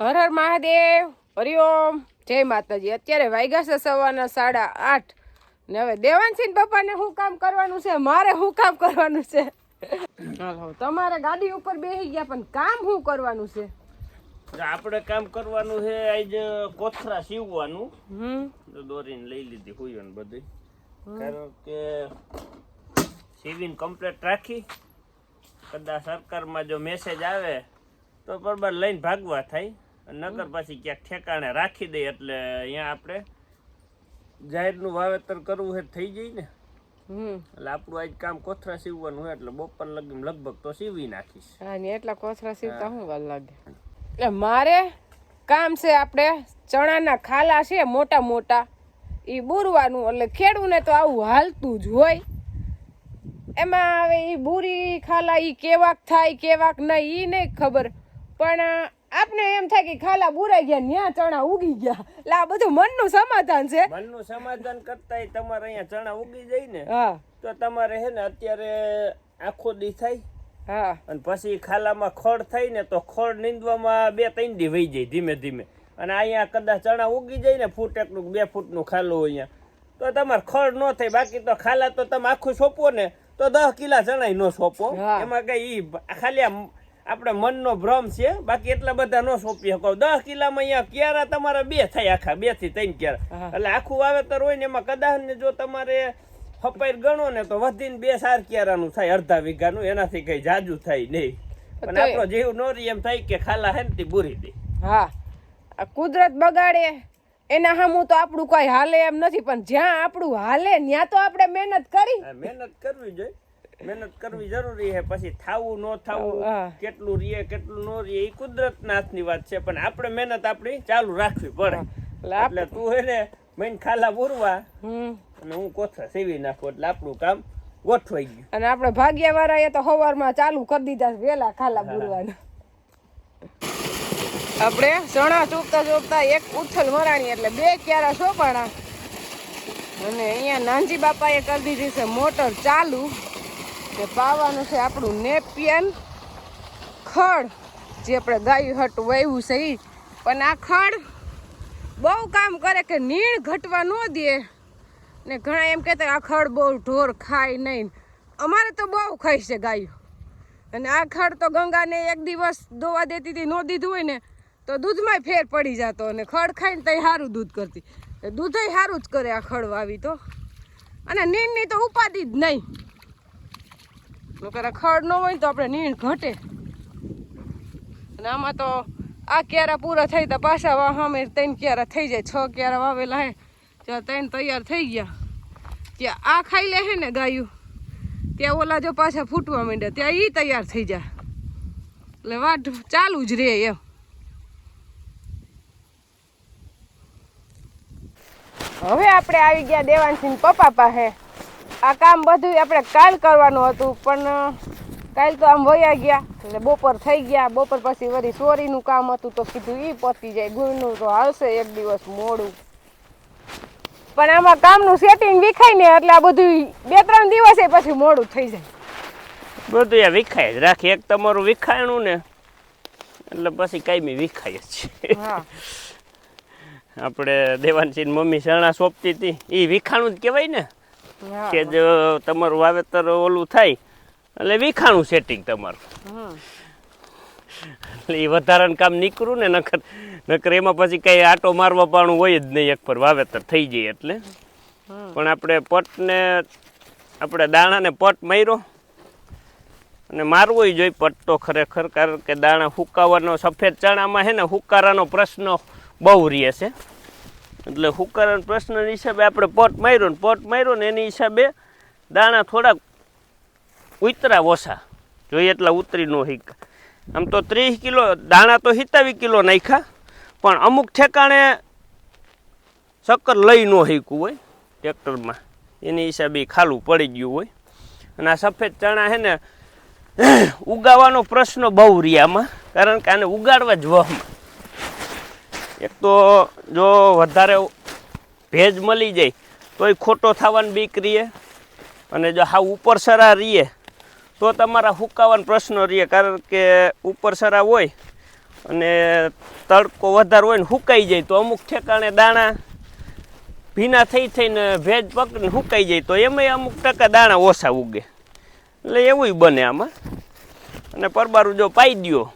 હર હર મહાદેવ હરિઓમ જય માતાજી. અત્યારે વાગ્યા છે સવારના સાડા આઠ. ને હવે દેવાનસિંહ પપ્પાને શું કામ કરવાનું છે? મારે શું કામ કરવાનું છે? હાલો તમારે ગાડી ઉપર બેસી ગયા પણ કામ શું કરવાનું છે? આપણે કામ કરવાનું છે આજ કોથરા સીવવાનું. હમ. દોરીને લઈ લીધી હોય ને બધી. કારણ કે સીવીને કમ્પ્લીટ રાખી. કદાચ સરકારમાં જો મેસેજ આવે તો બરાબર લઈને ભાગવા થાય. નગર પાછી ક્યાંક ઠેકાણે રાખી દઈએ એટલે અહીંયા આપણે જાહેરનું વાવેતર કરવું હોય થઈ જાય ને. હમ. એટલે આપણું આજ કામ કોથરા સીવવાનું હોય એટલે બપોર લગી લગભગ તો સીવી નાખીશ. હા ને એટલા કોથરા સીવતા હું. વાર લાગે? એટલે મારે કામ છે આપણે ચણાના ખાલા છે મોટા મોટા. એ બુરવાનું એટલે ખેડૂને તો આવું હાલતું જ હોય. એમાં હવે એ બુરી ખાલા એ કેવાક થાય કેવાક નહીં એ નહીં ખબર. પણ આપણે એમ થાય કે ખાલા બુરાઈ ગયા ન્યા ચણા ઉગી ગયા. એટલે આ બધું મનનું સમાધાન છે. મનનું સમાધાન કરતા તમારે અહીંયા ચણા ઉગી જાય ને હા. તો તમારે હે ને અત્યારે આખો દી થાય. હા. અને પછી ખાલામાં ખડ થાય ને તો ખડ નીંદવામાં બે ત્રણ દી વહી જાય ધીમે ધીમે. અને અહીંયા કદાચ ચણા ઉગી જાય ને ફૂટ એકનું બે ફૂટનું ખાલું અહીંયા તો તમારે ખડ ન થાય. બાકી તો ખાલા તો તમે આખું સોંપો ને તો દસ કિલા ચણા ન સોંપો. એમાં કઈ ઈ ખાલી આપણે મનનો ભ્રમ છે. બાકી એટલા બધા ન સોંપી શકો. દસ કિલામાં અહીંયા ક્યારા તમારા બે થાય આખા બેથી ત્રણ ક્યારા. એટલે આખું વાવેતર હોય ને એમાં કદાચ ને જો તમારે હપાઈ ગણો ને તો વધીને બે સાર ક્યારાનું થાય અડધા વીઘાનું એનાથી કઈ જાજુ થાય નહીં. પણ આપણો જીવ નો રહે એમ થાય કે ખાલા હે ને બુરી દે. હા. કુદરત બગાડે એના હામું તો આપણું કઈ હાલે એમ નથી પણ જ્યાં આપણું હાલે ત્યાં તો આપણે મહેનત કરી. મહેનત કરવી જોઈએ. મહેનત કરવી જરૂરી છે. પછી થાવું ન થાવું કેટલું રીએ કેટલું ન રીએ એ કુદરતના હાથની વાત છે. પણ આપણે મહેનત આપણી ચાલુ રાખવી પડે. એટલે તું હે ને મહીને ખાલા પૂરવા હમ. અને હું કોથળા સીવી નાખું એટલે આપણું કામ ગોઠવાઈ ગયું. અને આપણે ભાગ્યા વાળા એ તો સવારમાં ચાલુ કરી દીધા વેલા ખાલા પૂરવાના આપણે ચણા ચોપતા ચોપતા એક ઉથલ મરાણી એટલે બે ક્યારા સોપાણા. અને અહીંયા નાનજી બાપાએ કરી દીધી છે મોટર ચાલુ. તે પાવાનું છે આપણું નેપિયન ખડ જે આપણે ગાયું હટ વાવ્યું છે એ પણ આ ખડ બહુ કામ કરે કે નીણ ઘટવા ન દે. ને ઘણા એમ કહેતા આ ખડ બહુ ઢોર ખાય નહીં. અમારે તો બહુ ખાય છે ગાયું. અને આ ખડ તો ગંગાને એક દિવસ દોવા દેતી હતી, ન દીધું હોય ને, તો દૂધમાંય ફેર પડી જતો. અને ખડ ખાઈને તઈ સારું દૂધ કરતી. દૂધય સારું જ કરે આ ખડ વાવી તો. અને નીણની તો ઉપાધિ જ નહીં. નકર ખડ ન હોય તો આપણે નીણ ઘટે. અને આમાં તો આ ક્યારા પૂરા થઈ તો પાછા વા સામે ત્રણ ક્યારા થઈ જાય. છ ક્યારા વાવેલા હે. ત્યાં ત્રણ તૈયાર થઈ ગયા. ત્યાં આ ખાઈ લે હે ને ગાયું. ત્યાં ઓલા જો પાછા ફૂટવા માંડ્યા. ત્યાં એ તૈયાર થઈ જાય એટલે વાટ ચાલુ જ રહે એમ. હવે આપણે આવી ગયા દેવાનસિંહ પપ્પા પાસે. આ કામ બધું આપણે કાલ કરવાનું હતું પણ કાલ તો આમ વયા ગયા. એટલે બપોર થઈ ગયા. બપોર પછી વળી ચોરીનું કામ હતું તો કીધું એ પતી જાય. ગુણનું તો હાલશે એક દિવસ મોડું. પણ આમાં કામનું સેટિંગ વિખાય ને એટલે આ બધું બે ત્રણ દિવસે પછી મોડું થઈ જાય. બધું એ વિખાય જ. રાખે એક તમારું વિખાયણું ને એટલે પછી કાયમી વિખાય જ. છે આપણે દેવાનસિંહ મમ્મી શરણા સોંપતી હતી. એ વિખાણું જ કહેવાય ને. કે જો તમારું વાવેતર ઓલું થાય એટલે વિખાણું સેટિંગ તમારું. એટલે એ વધારાનું કામ નીકળું ને નકર નકર એમાં પછી કઈ આટો મારવા પાણું હોય જ નહીં એક પર વાવેતર થઈ જાય એટલે. પણ આપણે પટને આપણે દાણાને પટ માર્યો. અને મારવો જોઈએ પટ તો ખરેખર કારણ કે દાણા હુકાવાનો સફેદ ચણામાં છે ને હુકારાનો પ્રશ્ન બહુ રહે છે. એટલે હુકારાના પ્રશ્નના હિસાબે આપણે પોટ માર્યો ને પોટ માર્યો ને એની હિસાબે દાણા થોડાક ઉતરા ઓછા. જોઈએ એટલા ઉતરી ન હિક આમ તો ત્રીસ કિલો દાણા તો સિત્તાવીસ કિલો નાખ્યા, પણ અમુક ઠેકાણે શક્કર લઈ ન હિકવું હોય ટ્રેક્ટરમાં. એની હિસાબે ખાલું પડી ગયું હોય. અને આ સફેદ ચણા છે ને ઉગાવાનો પ્રશ્ન બહુ રહ્યામાં કારણ કે આને ઉગાડવા જ વહમાં. એક તો જો વધારે ભેજ મળી જાય, તોય ખોટો થવાની બીક રહીએ અને જો હા ઉપર સરા રહીએ તો તમારા હુકાવાનો પ્રશ્ન રહીએ કારણ કે ઉપર સરા હોય અને તડકો વધારે હોય ને સુકાઈ જાય, તો અમુક ઠેકાણે દાણા ભીના થઈ થઈને ભેજ પકડીને સુકાઈ જાય, તો એમાંય અમુક ટકા દાણા ઓછા ઉગે. એટલે એવું બને આમાં. અને પરબારું જો પાઈ દ્યો,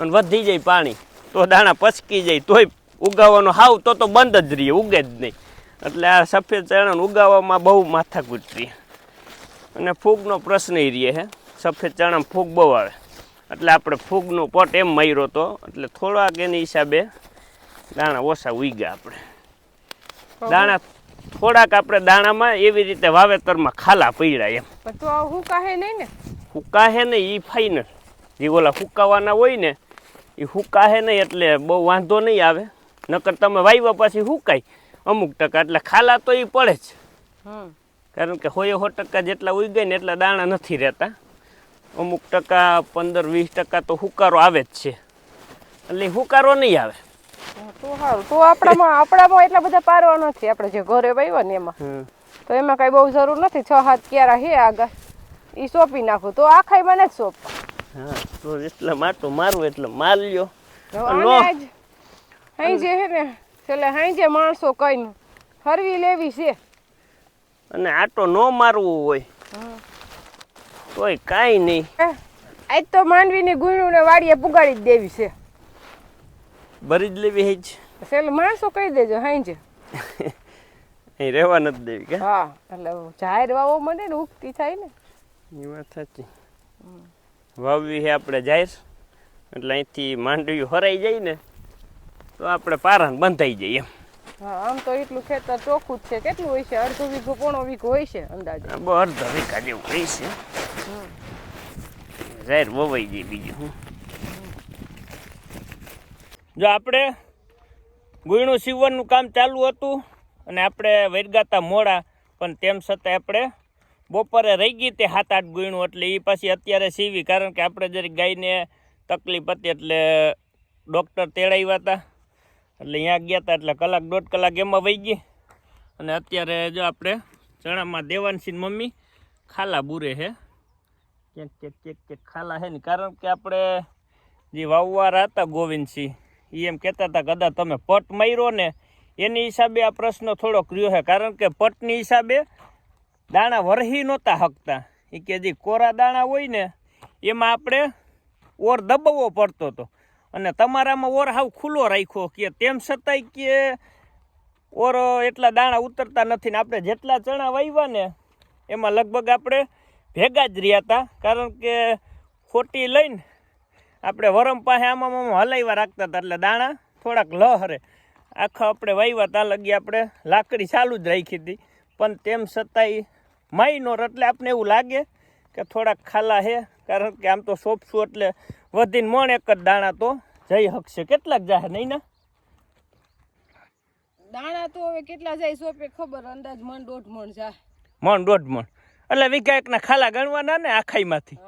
અને વધી જાય પાણી. તો દાણા પચકી જાય તોય ઉગાવવાનો હાવ તો તો બંધ જ રહીએ ઉગે જ નહીં. એટલે આ સફેદ ચણાને ઉગાવવામાં બહુ માથાકૂટ રહે. અને ફૂગનો પ્રશ્ન એ રહે હે સફેદ ચણામાં ફૂગ બહુ આવે. એટલે આપણે ફૂગનો પટ એમ માર્યો તો એટલે થોડાક એની હિસાબે દાણા ઓછા ઉગ્યા આપણે. દાણા થોડાક આપણે દાણામાં એવી રીતે વાવેતરમાં ખાલા પડ્યા એમ. તો હું કહે નહીં ને? હુકાહે ને એ ફાઇનલ જે ઓલા હુકાવાના હોય ને એ હુકાહે નહીં એટલે બહુ વાંધો નહીં આવે. નકર તમે વાવ્યા પછી હુકાય. અમુક ટકા એટલે ખાલા તો એ પડે જ. કારણ કે હોય સો ટકા જેટલા ઉગાય ને એટલા દાણા નથી રહેતા. અમુક ટકા પંદર વીસ ટકા તો હુકારો આવે જ છે. એટલે હુકારો નહીં આવે. તો સારું તો આપણામાં આપણામાં એટલા બધા પારવા નથી. આપણે જે ઘરે વાવ્યા ને એમાં. તો એમાં કઈ બહુ જરૂર નથી. છ હાથ ક્યારા હે આગળ. એ સોંપી નાખું. તો આખાય મને જ સોંપ. હા તો એટલે માટો મારું એટલે માર લ્યો. અહીં જે હે ને છેલ્લે અહીં જે માણસો કઈ ફરવી લેવી છે. અને આટો નો મારવું હોય. તોય કાંઈ નહીં. આજ તો માંડવીની ગુણું ને વાડીએ પુગાડી જ દેવી છે. ભરી જ લેવી હે જ. છેલ્લે માણસો કહી દેજો હાઈ જે અહીં રહેવા નથી દેવી કે? હા એટલે જાહેર વાવો મને ને ઉગતી થાય ને. એ વાત સાચી. વાવવી છે આપણે જાહેર. એટલે અહીંથી માંડવી હરાઈ જાય ને તો આપણે પારાને બંધાઈ જઈએ એમ. હા આમ તો એટલું ખેતર ચોખ્ખું જ છે. કેટલું હોય છે? અડધો વીઘો પોણો વીઘો હોય છે અંદાજે? અડધા વીઘા જેવું હોય છે. જાહેર વવાઈ જાય બીજું હું. જો આપણે ગુણું સીવવાનું કામ ચાલુ હતું અને આપણે વૈરગાતા મોડા પણ તેમ છતાં આપણે બપોરે રહી ગઈ તે સાત આઠ ગુણ્યું એટલે એ પછી અત્યારે સીવી. કારણ કે આપણે જરી ગાયને તકલીફ હતી એટલે ડૉક્ટર તેડાવ્યા હતા. એટલે અહીંયા ગયા હતા, એટલે કલાક દોઢ કલાક એમાં વહી ગઈ. અને અત્યારે જો આપણે ચણામાં દેવાનસિંહ મમ્મી, ખાલા બુરે છે. ક્યાંક ક્યાંક ક્યાંક ક્યાંક ખાલા છે ને. કારણ કે આપણે જે વાવવારા હતા ગોવિંદસિંહ એ એમ કહેતા હતા કદાચ તમે પટ માર્યો ને? એની હિસાબે આ પ્રશ્ન થોડોક રહ્યો છે. કારણ કે પટની હિસાબે દાણા વરહી નહોતા હકતા. એ કે જે કોરા દાણા હોય ને, એમાં આપણે ઓર દબાવવો પડતો હતો અને તમારામાં ઓર હાવ ખુલ્લો રાખ્યો કે, તેમ છતાંય કે ઓર એટલા દાણા ઉતરતા નથી ને, આપણે જેટલા ચણા વાવ્યા ને, એમાં લગભગ આપણે ભેગા જ રહ્યા હતા. કારણ કે ખોટી લઈને આપણે વરમ પાસે આમાં આમાં હલાવ્યા રાખતા હતા, એટલે દાણા થોડાક લહરે આખા આપણે વાવ્યા ત્યાં લગી આપણે લાકડી ચાલુ જ રાખી હતી. પણ તેમ છતાંય માઇનોર એટલે આપણે એવું લાગે કે થોડાક ખાલા છે કારણ કે આમ તો સોંપશું એટલે વધીને મણ એક જ દાણા તો જઈ શકશે કેટલાક જાહે નહીં ના દાણા તો હવે કેટલા જાય સોપે ખબર અંદાજ મણ દોઢ મણ જાય મણ દોઢ મણ. એટલે વીઘા એકના ખાલા ગણવાના ને આખાઈમાંથી?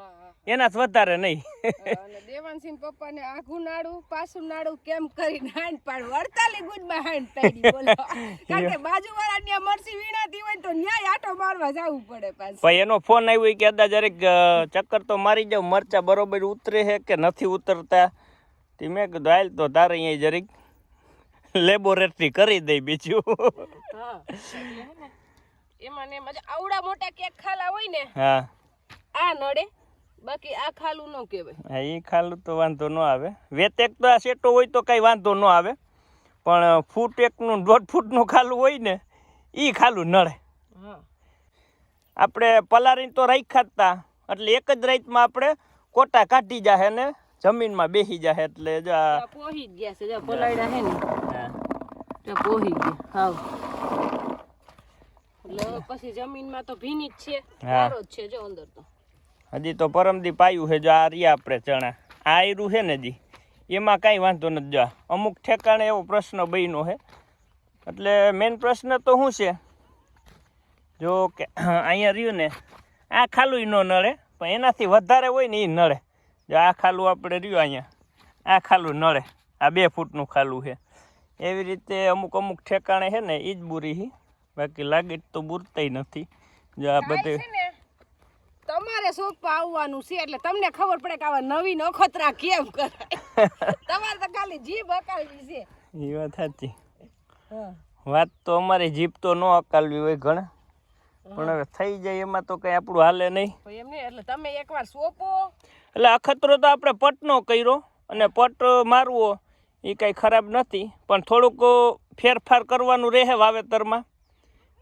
હા હા વધારે નહીં. દેવાનસિંહ પપ્પા પપ્પાને આઘું નાડું પાછું નાડું કેમ કરીને હાંડ વડતાલી અડતાલી ગુડમાં હાંડ પાડી બોલો. કારણ કે બાજુવાળા ત્યાં મરસી વીણાતી હોય તો ન્યાય આટો મારવા જવું પડે પાછું. ભાઈ એનો ફોન આવ્યો કે અદા જરીક ચક્કર તો મારી જાવ મરચા બરોબર ઉતરે છે કે નથી ઉતરતા? તે મેં કીધું હાલ તો તારે અહીંયા જરીક લેબોરેટરી કરી દઈ બીજું. એમાં ને મજા આવડા મોટા કેક ખાલા હોય ને હા. આ નડે. બાકી આ ખાલું ન કહેવાય. હા એ ખાલું તો વાંધો ન આવે. વેતેક તો આ સેટો હોય તો કાંઈ વાંધો ન આવે. પણ ફૂટ એકનું દોઢ ફૂટનું ખાલું હોય ને એ ખાલું નડે. આપણે પલારીને તો રાખ્યા જ તા એટલે એક જ રાઈતમાં આપણે કોટા કાઢી જાહે ને જમીનમાં બેસી જાહે એટલે જો પોહી ગયા છે જો પલાળ્યા હે ને. પોહી ગયા હાવ. એટલે પછી જમીનમાં તો ભીની જ છે. સારો જ છે જો અંદર તો. હજી તો પરમદી પાયું છે જો આ રહ્યા આપણે ચણા. આ આયરું છે ને જી એમાં કાંઈ વાંધો નથી. જો અમુક ઠેકાણે એવો પ્રશ્ન બન્યો છે. એટલે મેઇન પ્રશ્ન તો શું છે? જો કે અહીંયા રહ્યું ને આ ખાલું ન નળે પણ એનાથી વધારે હોય ને એ નળે જો આ ખાલું આપણે રહ્યું અહીંયા આ ખાલું નળે આ બે ફૂટનું ખાલું છે. એવી રીતે અમુક અમુક ઠેકાણે છે ને એ જ બુરી બાકી લાગે તો બુરતાય નથી. જો આ બધે શોખ પા આવવાનું છે એટલે તમને ખબર પડે કે આવા નવીન અખતરા કેમ કરાય? તમારે તો ખાલી જીભ અકાલવી છે. એ વાત સાચી. વાત તો અમારી જીભ તો ન અકાલવી હોય ઘણા. પણ હવે થઈ જાય એમાં તો કંઈ આપણું હાલે નહીં. એમ નહીં એટલે તમે એકવાર સોંપો. એટલે અખતરો તો આપણે પટનો કર્યો અને પટ મારવો એ કાંઈ ખરાબ નથી. પણ થોડુંક ફેરફાર કરવાનું રહે વાવેતરમાં.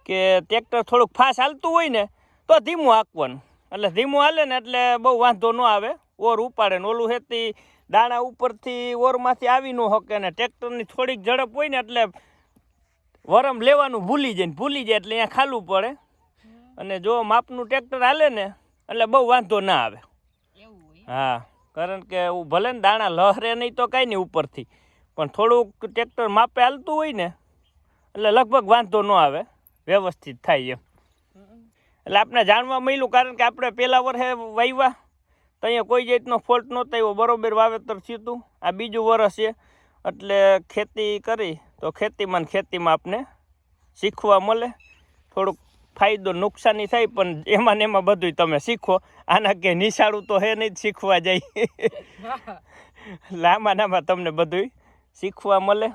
કે ટ્રેક્ટર થોડુંક ફાસ્ટ હાલતું હોય ને તો ધીમું હાંકવાનું. એટલે ધીમું હાલે ને એટલે બહુ વાંધો ન આવે. ઓર ઉપાડે ને ઓલું હેતી દાણા ઉપરથી ઓરમાંથી આવી ન શકે ને ટ્રેક્ટરની થોડીક ઝડપ હોય ને એટલે વરમ લેવાનું ભૂલી જાય ને ભૂલી જાય એટલે અહીંયા ખાલું પડે. અને જો માપનું ટ્રેક્ટર હાલે ને એટલે બહુ વાંધો ના આવે. હા કારણ કે હું ભલે ને દાણા લહરે નહીં તો કાંઈ નહીં ઉપરથી. પણ થોડુંક ટ્રેક્ટર માપે હાલતું હોય ને એટલે લગભગ વાંધો ન આવે. વ્યવસ્થિત થાય એમ. એટલે આપણે જાણવા મળ્યું કારણ કે આપણે પહેલાં વર્ષે વાવ્યા તો અહીંયા કોઈ જાતનો ફોલ્ટ નહોતો આવ્યો. બરોબર વાવેતર થયું આ બીજું વર્ષ છે. એટલે ખેતી કરી, તો ખેતીમાં ખેતીમાં આપને શીખવા મળે. થોડુંક ફાયદો નુકસાની થાય, પણ એમાં ને એમાં બધું તમે શીખો. આના કે નિશાળું તો હે નહીં શીખવા જાય. લાંબા લાંબા તમને બધું શીખવા મળે.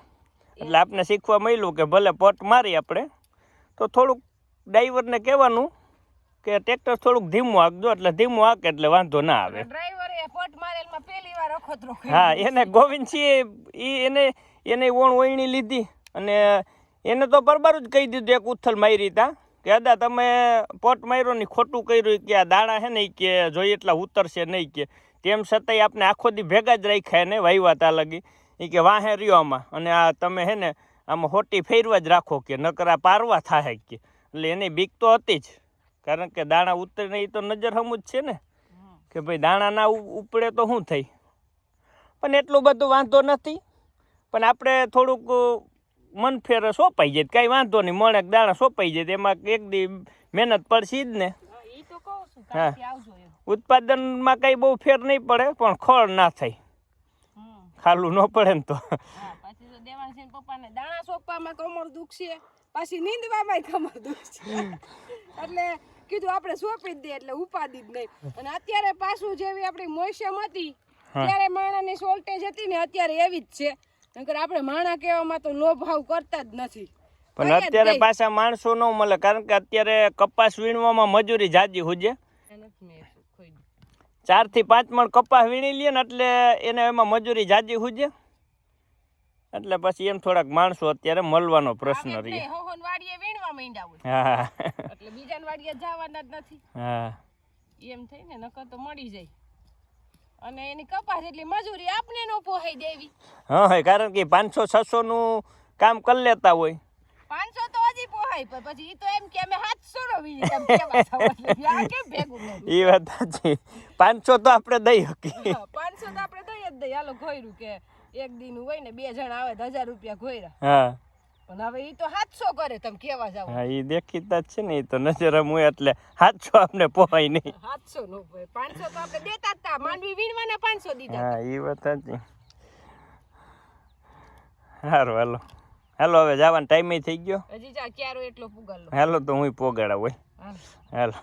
એટલે આપને શીખવા મળ્યું કે ભલે પટ મારી આપણે, તો થોડુંક ડ્રાઈવરને કહેવાનું કે ટ્રેક્ટર થોડુંક ધીમું હાંકજો એટલે ધીમું હાંકે એટલે વાંધો ના આવે. ડ્રાઈવરે પટ મારેલમાં વાર હા એને ગોવિંદસિંહ એ એને એને ઓણ વહીણી લીધી અને એને તો બરબારું જ કહી દીધું એક ઉથલ મારી તા કે અદા તમે પોટ માર્યો ને ખોટું કર્યું કે આ દાણા હે ને કે જોઈએ એટલા ઉતરશે નહીં કે. તેમ છતાંય આપણે આખો દી ભેગા જ રાખ્યા ને વાવ્યા તા લગી. એ કે વાહે રહ્યો આમાં અને આ તમે હે ને આમાં હોટી ફેરવા જ રાખો કે નકર પારવા થાય કે. એટલે એની બીક તો હતી જ. કારણ કે દાણા ઉતરે ને એ તો નજર હમું જ છે ને. કે ભાઈ દાણા ના ઉપડે તો શું થઈ? પણ એટલું બધું વાંધો નથી. પણ આપણે થોડુંક મન ફેર સોંપાઈ જાય. કાંઈ વાંધો નહીં મળે દાણા સોંપાઈ જાય. એમાં એક દી મહેનત પડશે જ ને. હા, ઉત્પાદનમાં કંઈ બહુ ફેર નહીં પડે પણ ખળ ના થાય. ખાલું ન પડે ને તો. દાણા સોંપવામાં કમર દુખશે. પાછી નીંદવામાં કમર દુખશે. એટલે કીધું આપણે સોંપી જ દે એટલે ઉપાદી જ નહીં. અને અત્યારે પાછું જેવી આપણી મોસમ હતી ત્યારે માણાની શોર્ટેજ હતી ને અત્યારે એવી જ છે. નકર આપણે માણા કહેવામાં તો લોભાવ કરતા જ નથી. પણ અત્યારે પાછા માણસો ન મળે કારણ કે અત્યારે કપાસ વીણવામાં મજૂરી જાજી હુજે. ચારથી પાંચ મણ કપાસ વીણી લે ને એટલે એને એમાં મજૂરી જાજી હુજે. એટલે પછી એમ થોડાક માણસો અત્યારે મળવાનો પ્રશ્ન રહે વાડીએ માંડ્યા હોય. હા. એટલે બીજાને વાડીએ જવાના જ નથી. હા. એમ થઈને નકર તો મળી જાય. અને એની કપાસ એટલી મજૂરી આપને નો પોહાઈ દેવી. હા કારણ કે પાંચસો છસો નું કામ કરી લેતા હોય. પાંચસો તો હજી પોહાય પણ પછી એ તો એમ કે અમે સાતસો નો કેમ ભેગું એ વાત સાચી. પાંચસો તો આપણે દઈ શકીએ. પાંચસો તો આપણે દઈ જ દઈએ. હાલો ઘોયરું કે એક દિન હોય ને બે જણ આવે હજાર રૂપિયા ઘોયરા. હા. પણ હવે ઈ તો હાથસો કરે તમે કેવા જાવ? હા એ દેખીતા જ છે ને એ તો નજર હું એટલે હાથસો આપણે પોહાય નહીં. હાથસો નો પોહાય. પાંચસો તો આપણે દેતા જ તા માંડવી વીણવાના પાંચસો દીધા હા એ વાત સાચી. સારું હાલો. હાલો હવે જવાનો ટાઈમ થઈ ગયો. હજી જા ક્યારો એટલો પુગાલો હાલો તો હું પોગાડા હોય. હાલો.